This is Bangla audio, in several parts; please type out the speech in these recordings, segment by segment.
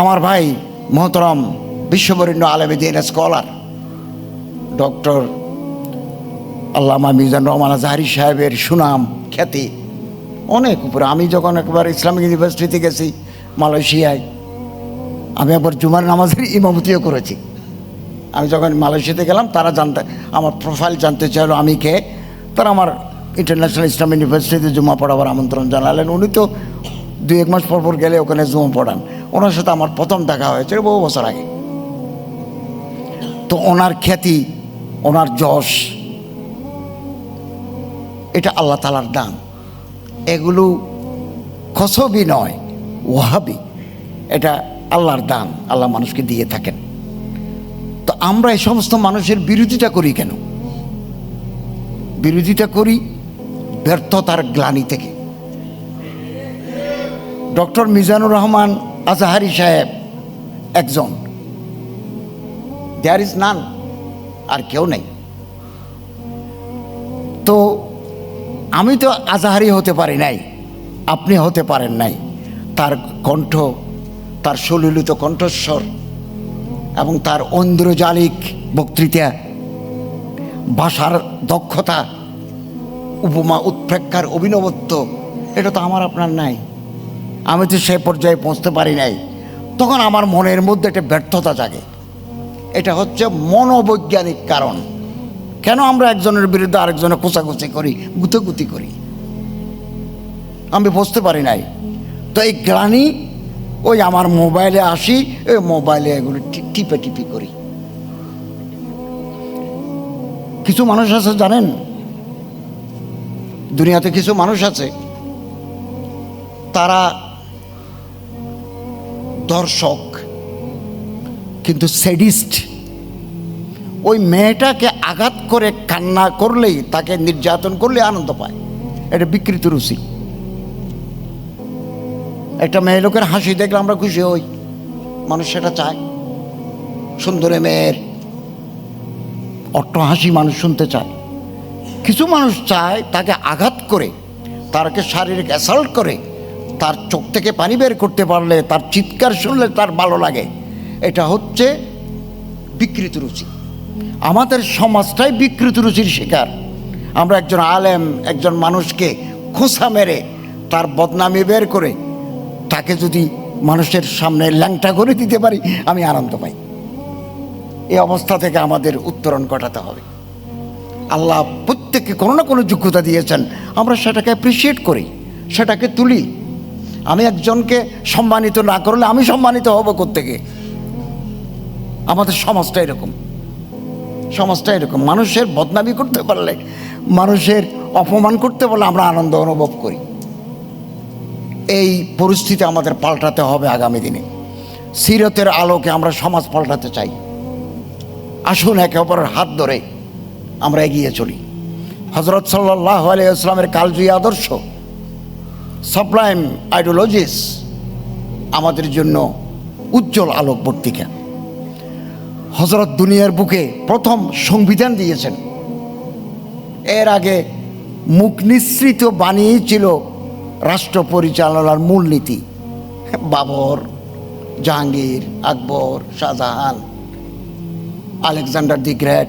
আমার ভাই মহতরম বিশ্ববরেণ্য আলমদিন স্কলার, ডক্টর আল্লামা মিজান রহমান আজহারি সাহেবের সুনাম, খ্যাতি, অনেক উপরে। আমি যখন একবার ইসলামিক ইউনিভার্সিটিতে গেছি মালয়েশিয়ায়, আমি একবার জুমার নামাজের ইমামতিও করেছি। আমি যখন মালয়েশিয়াতে গেলাম, তারা জানতে, আমার প্রোফাইল জানতে চাইলো আমি কে। তারা আমার ইন্টারন্যাশনাল ইসলাম ইউনিভার্সিটিতে জুমা পড়াবার আমন্ত্রণ জানালেন। উনি তো দুই এক মাস পর পর গেলে ওখানে জুমা পড়ান। ওনার সাথে আমার প্রথম দেখা হয়েছে বহু বছর আগে। তো ওনার খ্যাতি, ওনার যশ, এটা আল্লাহ তালার দান। এগুলো কসবি নয় ওহাবি এটা আল্লাহর দান, আল্লাহ মানুষকে দিয়ে থাকেন। তো আমরা এই সমস্ত মানুষের বিরোধিতা করি কেন? বিরোধিতা করি ব্যর্থতার গ্লানি থেকে। ডক্টর মিজানুর রহমান আজাহারি সাহেব একজন। দেয়ার ইজ নান আর কেউ নেই। তো আমি তো আজাহারি হতে পারি নাই, আপনি হতে পারেন নাই। তার কণ্ঠ, তার সলিলিত কণ্ঠস্বর এবং তার ঐন্দ্রজালিক বক্তৃতা, ভাষার দক্ষতা, উপমা উৎপ্রেক্ষার অভিনবত্ব, এটা তো আমার আপনার নাই। আমি তো সে পর্যায়ে পৌঁছতে পারি নাই। তখন আমার মনের মধ্যে একটা ব্যর্থতা জাগে। এটা হচ্ছে মনোবৈজ্ঞানিক কারণ। কেন আমরা একজনের বিরুদ্ধে আরেকজনের কোচাকুচি করি, গুতগুতি করি? আমি বুঝতে পারি নাই। তো এই গ্লানি, ওই আমার মোবাইলে আসি ওই মোবাইলে এগুলো টিপে টিপি করি। কিছু মানুষ আছে জানেন? দুনিয়াতে কিছু মানুষ আছে। তারা দর্শক, কিন্তু সেডিস্ট ওই মেয়েটাকে আঘাত করে কান্না করলেই, তাকে নির্যাতন করলে আনন্দ পায়। এটা বিকৃত রুচি। একটা মেয়ে লোকের হাসি দেখলে আমরা খুশি হই। মানুষ সেটা চায়। সুন্দরী মেয়ের অট্ট হাসি মানুষ শুনতে চায়। কিছু মানুষ চায় তাকে আঘাত করে, তারকে শারীরিক অ্যাসাল্ট করে তার চোখ থেকে পানি বের করতে পারলে, তার চিৎকার শুনলে তার ভালো লাগে। এটা হচ্ছে বিকৃত রুচি। আমাদের সমাজটাই বিকৃত রুচির শিকার। আমরা একজন আলেম, একজন মানুষকে খোঁসা মেরে তার বদনামি বের করে তাকে যদি মানুষের সামনে ল্যাংটা করে দিতে পারি, আমি আনন্দ পাই। এই অবস্থা থেকে আমাদের উত্তরণ ঘটাতে হবে। আল্লাহ প্রত্যেককে কোনো না কোনো যোগ্যতা দিয়েছেন। আমরা সেটাকে অ্যাপ্রিসিয়েট করি, সেটাকে তুলি। আমি একজনকে সম্মানিত না করলে আমি সম্মানিত হব কোত্থেকে? আমাদের সমাজটা এরকম। সমাজটা এরকম। মানুষের বদনামি করতে পারলে, মানুষের অপমান করতে পারলে আমরা আনন্দ অনুভব করি। এই পরিস্থিতি আমাদের পাল্টাতে হবে আগামী দিনে। সিরতের আলোকে আমরা সমাজ পাল্টাতে চাই। আসুন একে অপরের হাত ধরে আমরা এগিয়ে চলি। হজরত সাল্লাহ আলিয়া ইসলামের কালজয়ী আদর্শ সাপ্লাইম আইডিওলজিস আমাদের জন্য উজ্জ্বল আলোকবর্তিকা। হজরত দুনিয়ার বুকে প্রথম সংবিধান দিয়েছেন। এর আগে মুখ নিঃসৃত বাণীই ছিল রাষ্ট্র পরিচালনার মূলনীতি Babur, Jahangir, Akbar, Shahjahan, Alexander the great,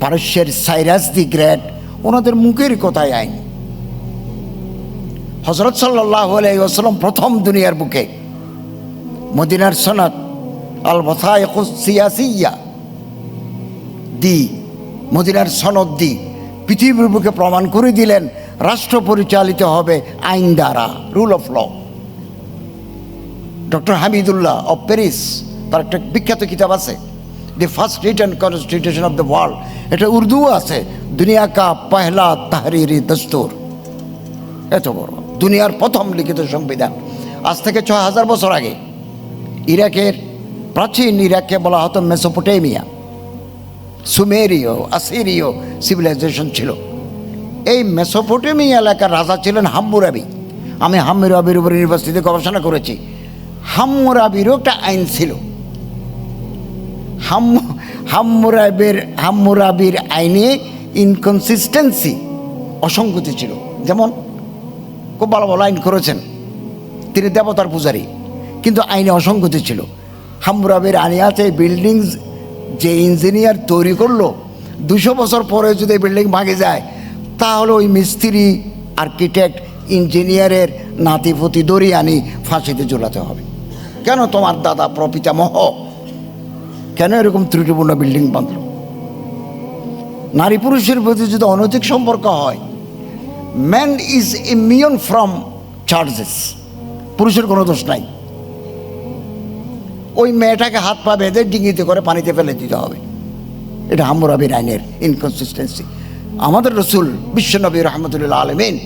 পারস্যের সাইরাস দি গ্রেট, ওনাদের মুখের কথাই আইন। হজরত সাল্লাহ আলাইসাল্লাম প্রথম দুনিয়ার বুকে, মদিনার সনদ আল সিয়াসিয়া, দি, মদিনার সনদ দি, পৃথিবীর বুকে প্রমাণ করে দিলেন, রাষ্ট্র পরিচালিত হবে আইন দ্বারা rule of law doctor Hamidullah of Paris তার একটা বিখ্যাত কিতাব আছে the first written constitution of the world এটা উর্দু আছে, দুনিয়া কা পহলা তাহরিরি দস্তুর, এত বড়। দুনিয়ার প্রথম লিখিত সংবিধান। আজ থেকে ছয় হাজার বছর আগে ইরাকের, প্রাচীন ইরাককে বলা হতো মেসোপোটেমিয়া। সুমেরীয়, আসিরীয় সিভিলাইজেশন ছিল। এই মেসোপোটেমিয়া এলাকার রাজা ছিলেন হাম্মুরাবি আমি হাম্মুরাবির উপর ইউনিভার্সিটিতে গবেষণা করেছি। হাম্মুরাবিরও একটা আইন ছিল। হাম হাম্মুরাবির হাম্মুরাবির আইনে ইনকনসিস্টেন্সি অসঙ্গতি ছিল। যেমন খুব ভালো ভালো আইন করেছেন। তিনি দেবতার পূজারী, কিন্তু আইনে অসঙ্গতি ছিল। হামুরাবির আনিয়াতে বিল্ডিং যে ইঞ্জিনিয়ার তৈরি করল, দুশো বছর পরে যদি বিল্ডিং ভাঙে যায়, তাহলে ওই মিস্ত্রি আর্কিটেক্ট ইঞ্জিনিয়ারের নাতিপতি দড়ি আনি ফাঁসিতে ঝোলাতে হবে। কেন তোমার দাদা প্রপিতামহ? কেন এরকম ত্রুটিপূর্ণ বিল্ডিং বাঁধল? নারী পুরুষের প্রতি যদি অনৈতিক সম্পর্ক হয় man is immune from charges পুরুষের কোনো দোষ নাই। ওই মেয়েটাকে হাত পা বেঁধে ডিঙিতে করে পানিতে ফেলে দিতে হবে। এটা হামুরাবির আইনের ইনকনসিস্টেন্সি আমাদের রসুল বিশ্বনবী রহমতুল্লাহ আলমিন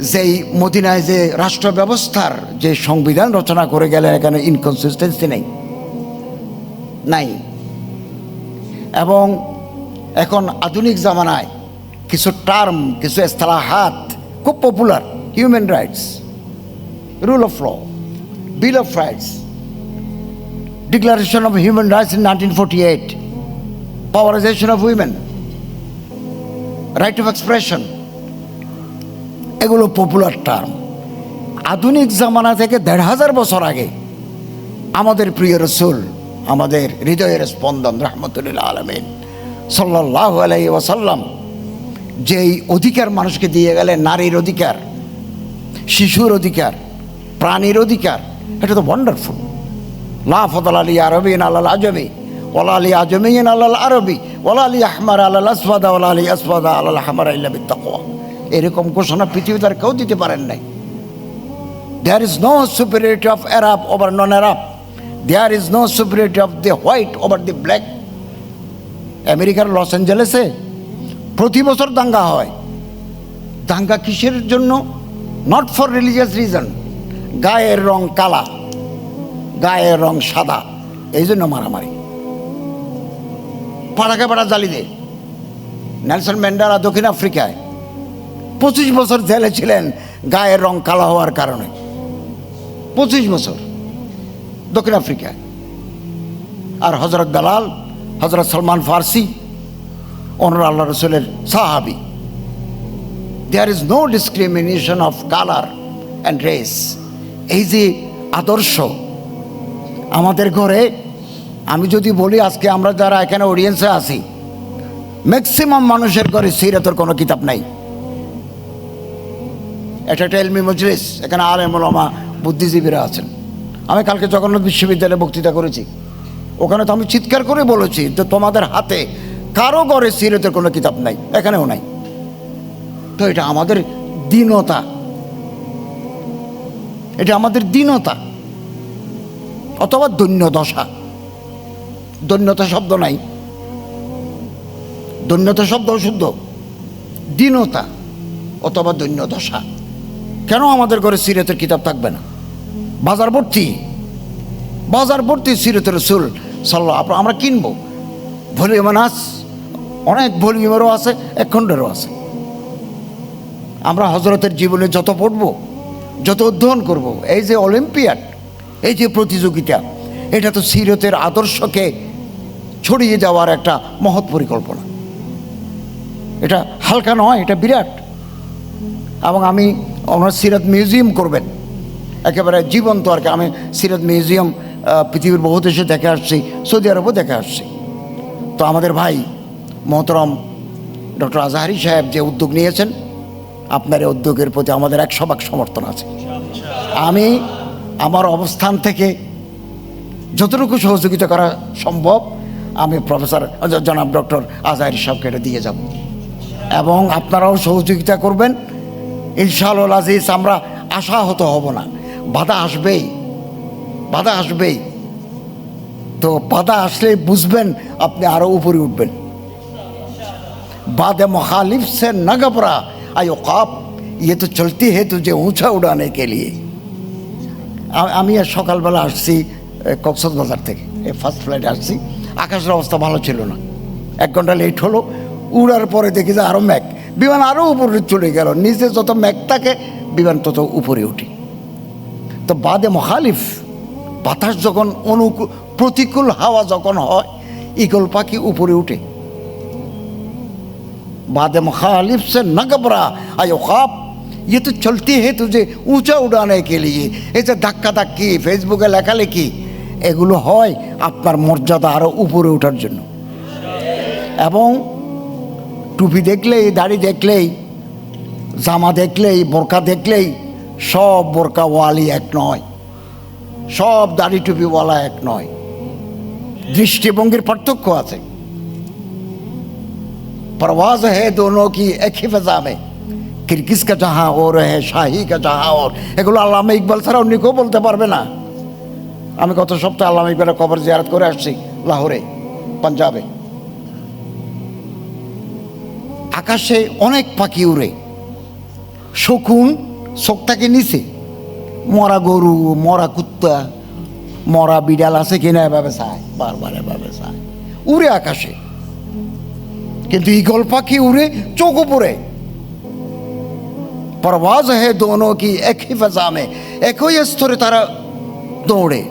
যেই মদিনায় যে রাষ্ট্র ব্যবস্থার যে সংবিধান রচনা করে গেলেন, এখানে ইনকনসিস্টেন্সি নেই। নাই। এবং এখন আধুনিক জামানায় কিছু টার্ম কিছু হাত খুব popular human rights rule of law bill of rights declaration of human rights in nineteen forty eight পাওয়ারাইজেশন of women right of expression এগুলো পপুলার টার্ম আধুনিক জামানা থেকে দেড় হাজার বছর আগে আমাদের প্রিয় রসুল, আমাদের হৃদয়ের স্পন্দন রহমতুল্লাহ আলমিন সাল্লাহ আলাই ওয়াসাল্লাম যেই অধিকার মানুষকে দিয়ে গেলেন নারীর অধিকার, শিশুর অধিকার, প্রাণীর অধিকার, এটা তো ওয়ান্ডারফুল লা ফদল আলী আরবিন আল্লাহ আজমি ওলা আলী আজমিন আল্লাহ আরবি ওলা আলী আহমার আল্লাহ আসফাদা ওলা আলী আসফাদা আল্লাহ আহমার ইল্লাবি তাকওয়া এরকম ঘোষণা পৃথিবীতে আর কেউ দিতে পারেন নাই। There is no superiority of Arab over non Arab there is no superiority of the white over the black আমেরিকার লস অ্যাঞ্জেলেসে প্রতি বছর দাঙ্গা হয়। দাঙ্গা কিসের জন্য? নট ফর রিলিজিয়াস রিজন গায়ের রং কালা, গায়ের রং সাদা এই জন্য মারামারি। পাড়াকে পাড়া জ্বালি দে। নেলসন ম্যান্ডেলা দক্ষিণ আফ্রিকায়। পঁচিশ বছর জেলে ছিলেন গায়ের রং কালা হওয়ার কারণে। পঁচিশ বছর দক্ষিণ আফ্রিকায়। আর হজরত দালাল হজরত সলমান ফার্সি অনর আল্লাহ রসুলের সাহাবি there is no discrimination of colour and race এই যে আদর্শ, আমাদের ঘরে, আমি যদি বলি আজকে আমরা যারা এখানে অডিয়েন্সে আছি ম্যাক্সিমাম মানুষের ঘরে সিরাতের কোনো কিতাব নাই। এটা একটা এলমি মজলিস, এখানে আলেম ওলামা বুদ্ধিজীবীরা আছেন। আমি কালকে জগন্নাথ বিশ্ববিদ্যালয়ে বক্তৃতা করেছি। ওখানে তো আমি চিৎকার করে বলেছি যে তোমাদের হাতে কারও ঘরে সিরতের কোনো কিতাব নাই, এখানেও নাই। তো এটা আমাদের দীনতা। এটা আমাদের দীনতা। অথবা দৈন্য দশা দৈন্যতা শব্দ নাই। দৈন্যতা শব্দ অশুদ্ধ দীনতা অথবা দৈন্য দশা কেন আমাদের ঘরে সিরতের কিতাব থাকবে না? বাজার ভর্তি বাজার ভর্তি সিরতের রসুল সাল্লাহ আমরা কিনবো। ভলিউমান আস অনেক ভলিউমেরও আছে, এক খণ্ডেরও আছে। আমরা হজরতের জীবনে যত পড়ব, যত অধ্যয়ন করব, এই যে অলিম্পিয়াড, এই যে প্রতিযোগিতা, এটা তো সিরতের আদর্শকে ছড়িয়ে যাওয়ার একটা মহৎ পরিকল্পনা। এটা হালকা নয়, এটা বিরাট। এবং আমি ওনার সিরাত মিউজিয়াম করবেন। একেবারে জীবন্ত আর কি, আমি সিরাত মিউজিয়াম পৃথিবীর বহু দেশে দেখে আসছি, সৌদি আরবও দেখে আসছি। তো আমাদের ভাই মোহতরম ডক্টর আজহারি সাহেব যে উদ্যোগ নিয়েছেন আপনার এই উদ্যোগের প্রতি আমাদের একশো ভাগ সমর্থন আছে। আমি আমার অবস্থান থেকে যতটুকু সহযোগিতা করা সম্ভব, আমি প্রফেসর জনাব ডক্টর আজহারি সাহেবকে এটা দিয়ে যাব। এবং আপনারাও সহযোগিতা করবেন। ইনশাআল্লাহ আজিজ, আমরা আশাহত হব না। বাধা আসবেই। বাধা আসবেই। তো বাধা আসলে বুঝবেন, আপনি আরও উপরে উঠবেন। बाद मुखालिफ से न घबरा आयो काप ये तो चलती है तुझे ऊंचा उड़ाने के लिए আ- আমি আর সকালবেলা আসছি কক্সবাজার থেকে এই ফার্স্ট ফ্লাইটে আসছি আকাশের অবস্থা ভালো ছিল না এক ঘন্টা লেট হলো উড়ার পরে দেখি যে আরও ম্যাক বিমান আরও উপরে চলে গেল নিচে যত ম্যাক থাকে বিমান তত উপরে উঠি তো বাদে মখালিফ বাতাস যখন অনুকূল প্রতিকূল হাওয়া যখন হয় ইগল পাখি উপরে উঠে बाद मुखालिफ से न घबरा आयो खाप ये तो चलती है तुझे ऊंचा उड़ाने के लिए এই যে ধাক্কা ধাক্কি ফেসবুকে লেখালেখি এগুলো হয় আপনার মর্যাদা আরও উপরে ওঠার জন্য এবং টুপি দেখলেই দাড়ি দেখলেই জামা দেখলেই বোরকা দেখলেই সব বোরকা ওয়ালি এক নয় সব দাড়ি টুপিওয়ালা এক নয় দৃষ্টিভঙ্গির পার্থক্য আছে परवाज है दोनों की एक ही फजा में किरकिस का जहाँ और है শাহি का जहाँ और এগুলো আল্লামা ইকবাল ছাড়া অন্য কেউ বলতে পারবে না আমি গত সপ্তাহে আল্লামা ইকবালের কবর জিয়ারত করে আসছি লাহোরে পাঞ্জাবে আকাশে অনেক পাখি উড়ে শকুন চোখটাকে নিচে মরা গরু মরা কুত্তা মরা বিড়াল আছে কিনা এভাবে চায় বারবার এভাবে চায় উড়ে আকাশে কিন্তু ঈগল পাখি উড়ে? চোখ উপরে পরবাজ হে দোনো কি একই ফেজামে, একই স্তরে তারা দৌড়ে।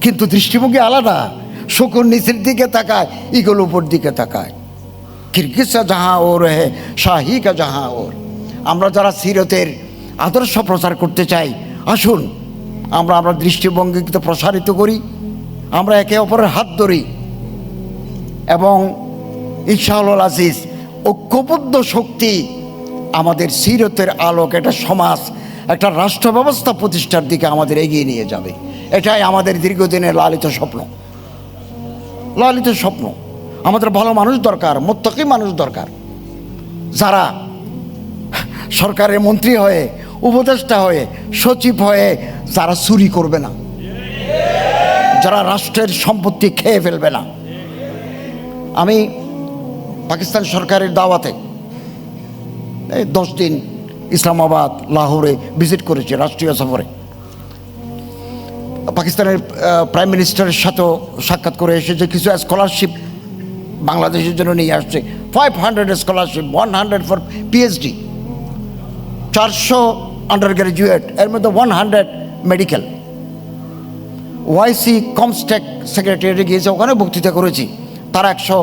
কিন্তু দৃষ্টিভঙ্গি আলাদা, শকুন নিচের দিকে তাকায়, ঈগল উপর দিকে তাকায়। কিরগিজা যাহা ওর হে শাহিকা যাহা ওর। আমরা যারা সিরতের আদর্শ প্রচার করতে চাই, আসুন, আমরা আমরা দৃষ্টিভঙ্গিকে প্রসারিত করি, আমরা একে অপরের হাত ধরি। এবং ইনশাআল আজিজ ঐক্যবদ্ধ শক্তি আমাদের সিরতের আলোক, একটা সমাজ, একটা রাষ্ট্র ব্যবস্থা প্রতিষ্ঠার দিকে আমাদের এগিয়ে নিয়ে যাবে। এটাই আমাদের দীর্ঘদিনের লালিত স্বপ্ন। লালিত স্বপ্ন। আমাদের ভালো মানুষ দরকার, মোত্তকি মানুষ দরকার। যারা সরকারের মন্ত্রী হয়ে, উপদেষ্টা হয়ে, সচিব হয়ে যারা চুরি করবে না, যারা রাষ্ট্রের সম্পত্তি খেয়ে ফেলবে না। আমি পাকিস্তান সরকারের দাওয়াতে এই দশ দিন ইসলামাবাদ, লাহোরে ভিজিট করেছে রাষ্ট্রীয় সফরে। পাকিস্তানের প্রাইম মিনিস্টারের সাথেও সাক্ষাৎ করে এসেছে কিছু স্কলারশিপ বাংলাদেশের জন্য নিয়ে আসছে। Five hundred scholarship one hundred for PhD চারশো আন্ডার গ্র্যাজুয়েট এর মধ্যে ওয়ান হান্ড্রেড মেডিকেল ওয়াইসি কমস্টেক সেক্রেটারিয়েটে গিয়েছে ওখানে বক্তৃতা করেছি। তারা একশো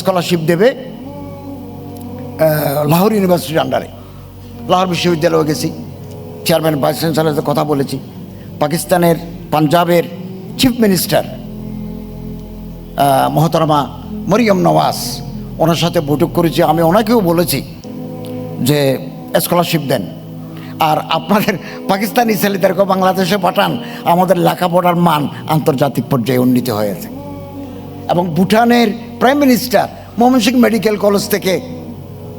স্কলারশিপ দেবে লাহোর ইউনিভার্সিটির আন্ডারে লাহোর বিশ্ববিদ্যালয়ে গেছি চেয়ারম্যান ভাইস চ্যান্সেলারের সাথে কথা বলেছি। পাকিস্তানের, পাঞ্জাবের চিফ মিনিস্টার মহতরমা মরিয়ম নওয়াজ, ওনার সাথে বৈঠক করেছি। আমি ওনাকেও বলেছি যে স্কলারশিপ দেন। আর আপনাদের পাকিস্তানি ছেলেদেরকে বাংলাদেশে পাঠান। আমাদের লেখাপড়ার মান আন্তর্জাতিক পর্যায়ে উন্নীত হয়েছে। এবং ভুটানের prime minister Mymensingh medical college থেকে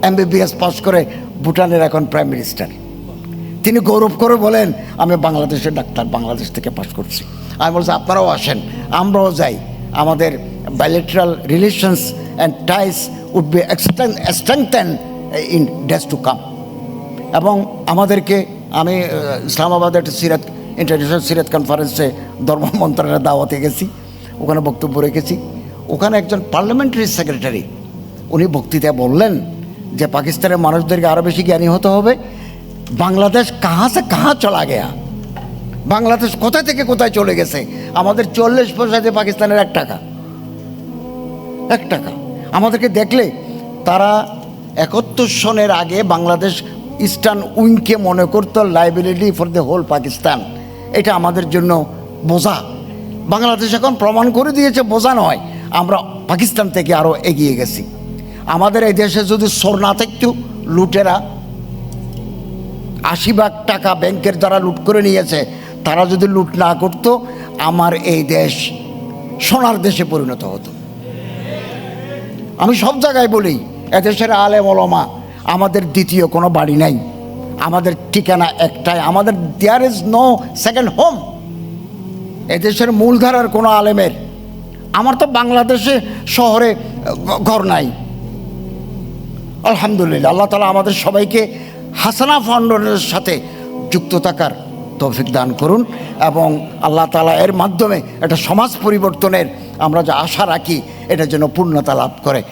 এমবিবিএস পাস করে ভুটানের এখন প্রাইম মিনিস্টার তিনি গৌরব করে বলেন আমি বাংলাদেশের ডাক্তার বাংলাদেশ থেকে পাস করছি। আমি বলছি আপনারাও আসেন আমরাও যাই। আমাদের bilateral relations and ties would be strengthen in days to come এবং আমাদেরকে আমি আহ, ইসলামাবাদে একটা সিরাত ইন্টারন্যাশনাল সিরাত কনফারেন্সে ধর্ম মন্ত্রণালয়ের দাওয়াতে গেছি। ওখানে বক্তব্য রেখেছি। ওখানে একজন পার্লামেন্টারি সেক্রেটারি, উনি বক্তৃতায় বললেন যে পাকিস্তানের মানুষদেরকে আরও বেশি জ্ঞানী হতে হবে। বাংলাদেশ কাহা সে কাহা চলা গেয়া? বাংলাদেশ কোথায় থেকে কোথায় চলে গেছে? আমাদের চল্লিশ পয়সাতে পাকিস্তানের এক টাকা। এক টাকা। আমাদেরকে দেখলে তারা একাত্তর সনের আগে বাংলাদেশ ইস্টার্ন উইংকে মনে করতো liability for the whole Pakistan এটা আমাদের জন্য বোঝা। বাংলাদেশ এখন প্রমাণ করে দিয়েছে বোঝা নয় আমরা পাকিস্তান থেকে আরও এগিয়ে গেছি। আমাদের এই দেশে যদি সোর না থাকতো, লুটেরা আশি ভাগ টাকা ব্যাংকের যারা লুট করে নিয়েছে। তারা যদি লুট না করতো, আমার এই দেশ সোনার দেশে পরিণত হতো। আমি সব জায়গায় বলি, এদেশের আলেম ওলমা, আমাদের দ্বিতীয় কোনো বাড়ি নাই। আমাদের ঠিকানা একটাই, আমাদের there is no second home এদেশের মূলধারার কোনো আলেমের আমার তো বাংলাদেশে শহরে ঘর নাই। আলহামদুলিল্লাহ, আল্লাহ তালা আমাদের সবাইকে হাসানা ফাউন্ডেশনের সাথে যুক্ত থাকার তৌফিক দান করুন এবং আল্লাহ তালা এর মাধ্যমে একটা সমাজ পরিবর্তনের আমরা যা আশা রাখি, এটা যেন পূর্ণতা লাভ করে।